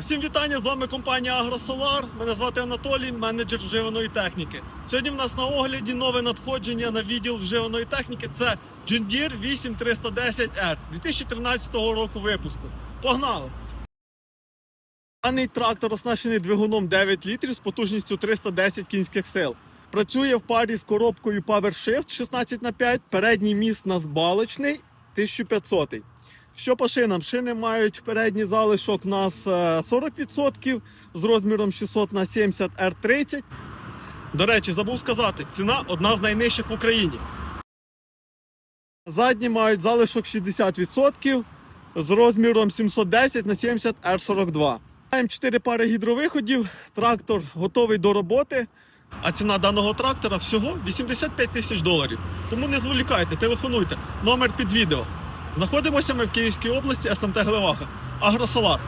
Всім вітання! З вами компанія Агросолар. Мене звати Анатолій, менеджер вживаної техніки. Сьогодні в нас на огляді нове надходження на відділ вживаної техніки. Це John Deere 8310R 2013 року випуску. Погнали! Даний трактор оснащений двигуном 9 літрів з потужністю 310 кінських сил. Працює в парі з коробкою PowerShift 16 на 5 передній міст у нас балочний 1500. Що по шинам? Шини мають передній залишок у нас е, 40% з розміром 600 на 70 R30. До речі, забув сказати, ціна одна з найнижчих в Україні. Задні мають залишок 60% з розміром 710 на 70 R42. Маємо 4 пари гідровиходів, трактор готовий до роботи. А ціна даного трактора всього 85 тисяч доларів. Тому не зволікайте, телефонуйте. Номер під відео. Знаходимося ми в Київській області, СМТ Глеваха. Агросолар.